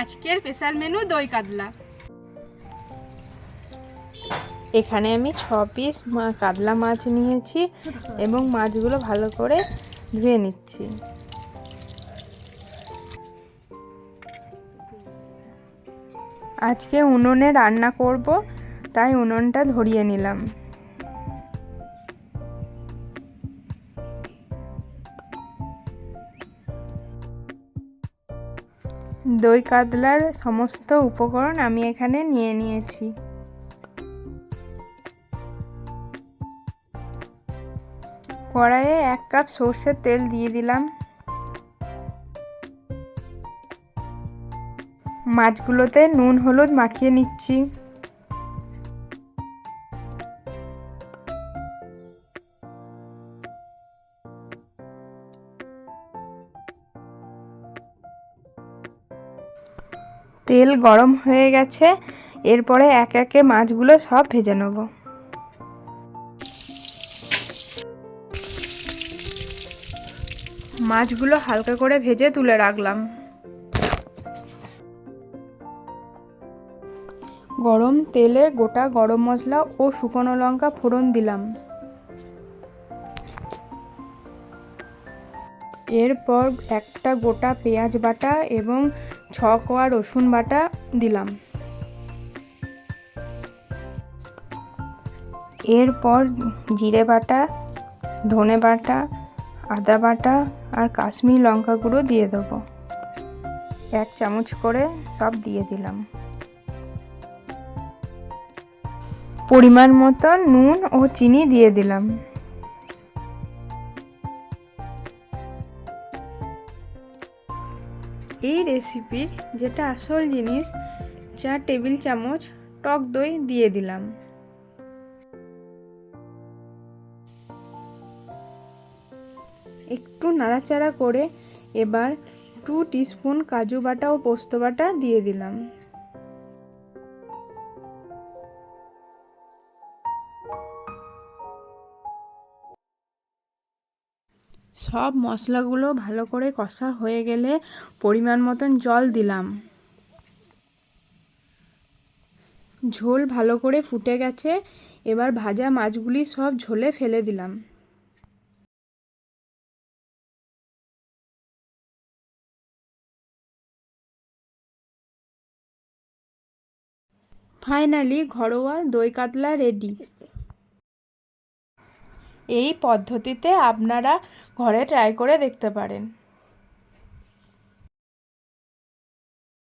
আজকের special menu দই কাতলা। এখানে আমি ছ পিস কাতলা মাছ নিয়েছি এবং মাছগুলো ভালো করে ধুয়ে নিচ্ছি। আজকে উনুনে রান্না করব, তাই উনুনটা ধরিয়ে নিলাম। দই কাতলার সমস্ত উপকরণ আমি এখানে নিয়ে নিয়েছি। কড়াইয়ে এক কাপ সর্ষের তেল দিয়ে দিলাম। মাছগুলোতে নুন, হলুদ মাখিয়ে নিচ্ছি। তেল গরম হয়ে গেছে, এরপরে এক একে মাছগুলো সব ভেজে নেব। মাছগুলো হালকা করে ভেজে তুলে রাখলাম। গরম তেলে গোটা গরম মশলা ও শুকনো লঙ্কা ফোড়ন দিলাম। এরপর একটা গোটা পেঁয়াজ বাটা এবং ছ কোয়া রসুন বাটা দিলাম। এরপর জিরে বাটা, ধনে বাটা, আদা বাটা আর কাশ্মীর লঙ্কা গুঁড়ো দিয়ে দেবো। এক চামচ করে সব দিয়ে দিলাম। পরিমাণ মতো নুন ও চিনি দিয়ে দিলাম। এই রেসিপির যেটা আসল জিনিস চার টেবিল চামচ, টক দই দিয়ে দিলাম। একটু নাড়াচাড়া করে এবার টু টিস্পুন কাজু বাটা ও পোস্ত বাটা দিয়ে দিলাম। সব মশলাগুলো ভালো করে কষা হয়ে গেলে পরিমাণ মতন জল দিলাম। ঝোল ভালো করে ফুটে গেছে, এবার ভাজা মাছগুলি সব ঝোলে ফেলে দিলাম। ফাইনালি ঘরোয়া দই কাতলা রেডি। এই পদ্ধতিতে আপনারা ঘরে ট্রাই করে দেখতে পারেন।